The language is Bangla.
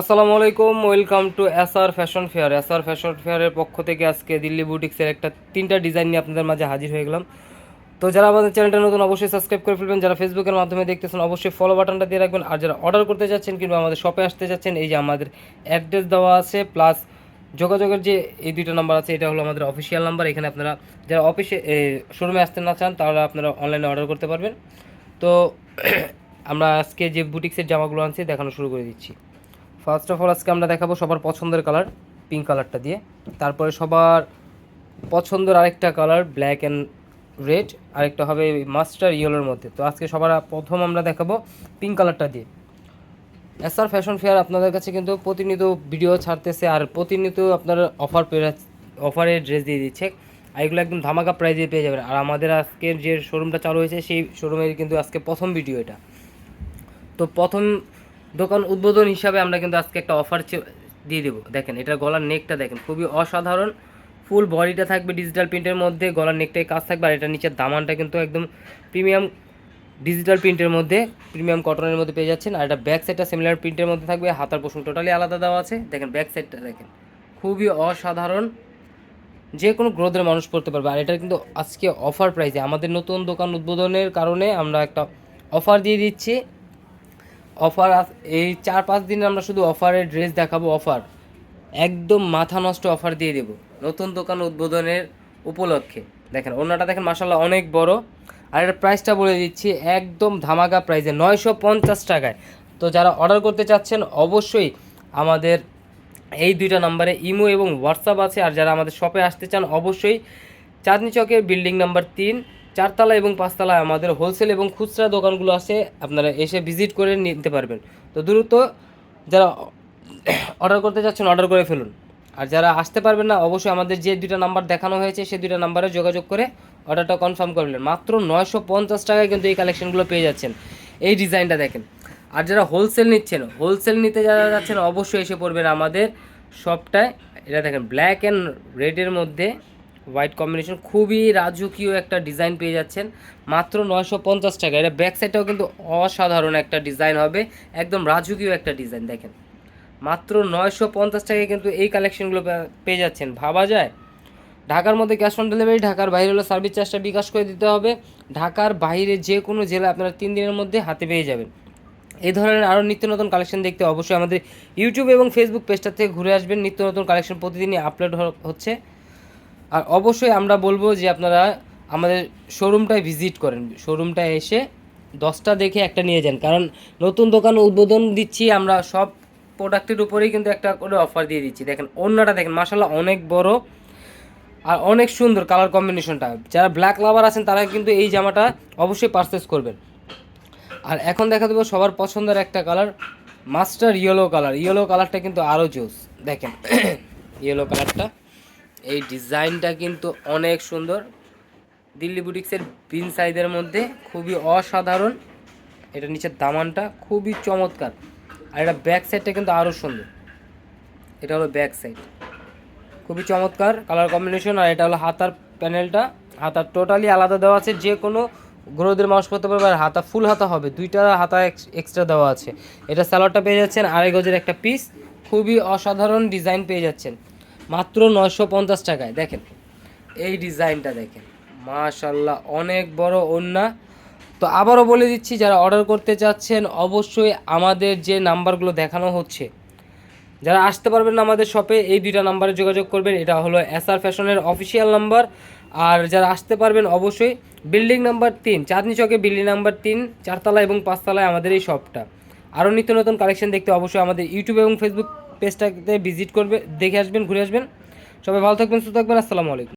আসসালামু আলাইকুম, welcome to SR fashion fair. SR fashion ফেয়ারের পক্ষ থেকে আজকে দিল্লি বুটিক্সের একটা তিনটা ডিজাইন নিয়ে আপনাদের মাঝে হাজির হয়ে গেলাম। তো যারা আমাদের চ্যানেলটা নতুন, অবশ্যই সাবস্ক্রাইব করে ফেলবেন। যারা ফেসবুকের মাধ্যমে দেখতেছেন, অবশ্যই ফলো বাটনটা দিয়ে রাখবেন। আর যারা অর্ডার করতে যাচ্ছেন কিংবা আমাদের শপে আসতে যাচ্ছেন, এই যে আমাদের অ্যাড্রেস দেওয়া আছে প্লাস যোগাযোগের যে এই দুইটা নাম্বার আছে, এটা হলো আমাদের অফিসিয়াল নাম্বার এখানে আপনারা যারা অফিসে শোরুমে আসতে না চান তাহলে আপনারা অনলাইনে অর্ডার করতে পারবেন। তো আমরা আজকে যে বুটিক্সের জামাগুলো আনছি, দেখানো শুরু করে দিচ্ছি। ফার্স্ট অফ অল আজকে আমরা দেখাবো সবার পছন্দের কালার পিঙ্ক কালারটা দিয়ে। তারপরে সবার পছন্দের আরেকটা কালার ব্ল্যাক অ্যান্ড রেড আরেকটা হবে মাস্টার ইয়েলোর মধ্যে। তো আজকে সবার প্রথম আমরা দেখাবো পিঙ্ক কালারটা দিয়ে। এসআর ফ্যাশন ফেয়ার আপনাদের কাছে কিন্তু প্রতিনিয়ত ভিডিও ছাড়তেছে আর প্রতিনিয়ত আপনার অফার পেয়ে অফারে ড্রেস দিয়ে দিচ্ছে। আর এগুলো একদম ধামাকা প্রাইজে পেয়ে যাবেন। আর আমাদের আজকের যে শোরুমটা চালু হয়েছে, সেই শোরুমের কিন্তু আজকে প্রথম ভিডিও এটা। তো প্রথম দোকান উদ্বোধন হিসাবে আমরা কিন্তু আজকে একটা অফার দিয়ে দেবো। দেখেন এটার গলার নেকটা দেখেন, খুবই অসাধারণ। ফুল বডিটা থাকবে ডিজিটাল প্রিন্টের মধ্যে, গলার নেকটাই কাজ থাকবে, আর এটা নিচের দামানটা কিন্তু একদম প্রিমিয়াম ডিজিটাল প্রিন্টের মধ্যে প্রিমিয়াম কটনের মধ্যে পেয়ে যাচ্ছেন। আর এটা ব্যাক সাইডটা সিমিলার প্রিন্টের মধ্যে থাকবে, হাতার পোষণ টোটালি আলাদা দেওয়া আছে। দেখেন ব্যাক সাইডটা দেখেন, খুবই অসাধারণ। যে কোনো গ্রোথের মানুষ পড়তে পারবে। আর এটা কিন্তু আজকে অফার প্রাইসে আমাদের নতুন দোকান উদ্বোধনের কারণে আমরা একটা অফার দিয়ে দিচ্ছি। অফার এই চার পাঁচ দিন আমরা শুধু অফারের ড্রেস দেখাবো, অফার। একদম মাথা নষ্ট অফার দিয়ে দেবো, নতুন দোকান উদ্বোধনের উপলক্ষে। দেখেন অন্যটা দেখেন মাসাল্লাহ অনেক বড়। আর এর প্রাইসটা বলে দিচ্ছি, একদম ধামাকা প্রাইসে নয়শো পঞ্চাশ টাকায়। তো যারা অর্ডার করতে চাচ্ছেন, অবশ্যই আমাদের এই দুইটা নাম্বারে ইমো এবং হোয়াটসঅ্যাপ আছে। আর যারা আমাদের শপে আসতে চান, অবশ্যই চাঁদনি চকের বিল্ডিং নাম্বার তিন চারতলা এবং পাঁচতলায় আমাদের হোলসেল এবং খুচরা দোকানগুলো আছে, আপনারা এসে ভিজিট করে নিতে পারবেন। তো দ্রুত যারা অর্ডার করতে চাচ্ছেন অর্ডার করে ফেলুন। আর যারা আসতে পারবেন না, অবশ্যই আমাদের যে দুইটা নাম্বার দেখানো হয়েছে সেই দুইটা নাম্বারে যোগাযোগ করে অর্ডারটা কনফার্ম করলেন মাত্র নয়শো পঞ্চাশ টাকায় কিন্তু এই কালেকশনগুলো পেয়ে যাচ্ছেন। এই ডিজাইনটা দেখেন। আর যারা হোলসেল নিচ্ছেন হোলসেল নিতে যারা যাচ্ছেন, অবশ্যই এসে পড়বেন আমাদের শপটায় এটা দেখেন ব্ল্যাক অ্যান্ড রেডের মধ্যে হোয়াইট কম্বিনেশন খুবই রাজকীয় একটা ডিজাইন পেয়ে যাচ্ছেন। মাত্র নয়শো পঞ্চাশ টাকা। এটা ব্যাক সাইডটাও কিন্তু অসাধারণ একটা ডিজাইন হবে। একদম রাজকীয় একটা ডিজাইন দেখেন। মাত্র নয়শো পঞ্চাশ টাকায় কিন্তু এই কালেকশনগুলো পেয়ে যাচ্ছেন। ভাবা যায়? ঢাকার মধ্যে ক্যাশ অন ডেলিভারি ঢাকার বাইরে হলো সার্ভিস চার্জটা বিকাশ করে দিতে হবে। ঢাকার বাইরে যে কোনো জেলা আপনারা তিন দিনের মধ্যে হাতে পেয়ে যাবেন। এই ধরনের আরও নিত্য নতুন কালেকশন দেখতে অবশ্যই আমাদের ইউটিউব এবং ফেসবুক পেজটা থেকে ঘুরে আসবেন। নিত্য নতুন কালেকশন প্রতিদিনই আপলোড হচ্ছে। আর অবশ্যই আমরা বলব যে আপনারা আমাদের শোরুমটায় ভিজিট করেন। শোরুমটায় এসে দশটা দেখে একটা নিয়ে যান। কারণ নতুন দোকান উদ্বোধন দিচ্ছি, আমরা সব প্রোডাক্টের উপরেই কিন্তু একটা করে অফার দিয়ে দিচ্ছি। দেখেন, অন্যটা দেখেন মাসাল্লাহ অনেক বড় আর অনেক সুন্দর কালার কম্বিনেশনটা যারা ব্ল্যাক লাভার আছেন, তারা কিন্তু এই জামাটা অবশ্যই পারচেস করবেন। আর এখন দেখা দেবো সবার পছন্দের একটা colour master yellow colour yellow কালারটা কিন্তু আরও জোস। দেখেন ইয়েলো কালারটা এই ডিজাইনটা কিন্তু অনেক সুন্দর। দিল্লি বুটিক্সের বিন সাইজের মধ্যে খুবই অসাধারণ। এটা নিচের দামানটা খুবই চমৎকার। আর এটা ব্যাক সাইডটা কিন্তু আরও সুন্দর। এটা হলো ব্যাক সাইড। খুবই চমৎকার কালার কম্বিনেশন আর এটা হলো হাতার প্যানেলটা। হাতার টোটালি আলাদা দেওয়া আছে। যে কোনো গ্রোদের মানুষ করতে পারবে। আর হাতা ফুল হাতা হবে। দুইটা হাতা এক্সট্রা দেওয়া আছে। এটা স্যালোয়ারটা পেয়ে যাচ্ছেন আড়াই গজের একটা পিস। খুবই অসাধারণ ডিজাইন পেয়ে যাচ্ছেন। মাত্র নয়শো পঞ্চাশ টাকায়। দেখেন, এই ডিজাইনটা দেখেন। মাশাল্লাহ, অনেক বড় ওন্না তো আবারও বলে দিচ্ছি, যারা অর্ডার করতে চাচ্ছেন, অবশ্যই আমাদের যে নাম্বারগুলো দেখানো হচ্ছে, যারা আসতে পারবেন না আমাদের শপে এই দুইটা নাম্বারে যোগাযোগ করবেন। এটা হলো এসআর ফ্যাশনের অফিসিয়াল নাম্বার। আর যারা আসতে পারবেন, অবশ্যই বিল্ডিং নাম্বার তিন, চাঁদনি চকে বিল্ডিং নাম্বার তিন, চারতলা এবং পাঁচতলায় আমাদের এই শপটা আরও নিত্য নতুন কালেকশন দেখতে অবশ্যই আমাদের ইউটিউব এবং ফেসবুক পেজটাতে ভিজিট করবে দেখে আসবেন ঘুরে আসবেন। সবাই ভালো থাকবেন সুস্থ থাকবেন আসসালামু আলাইকুম।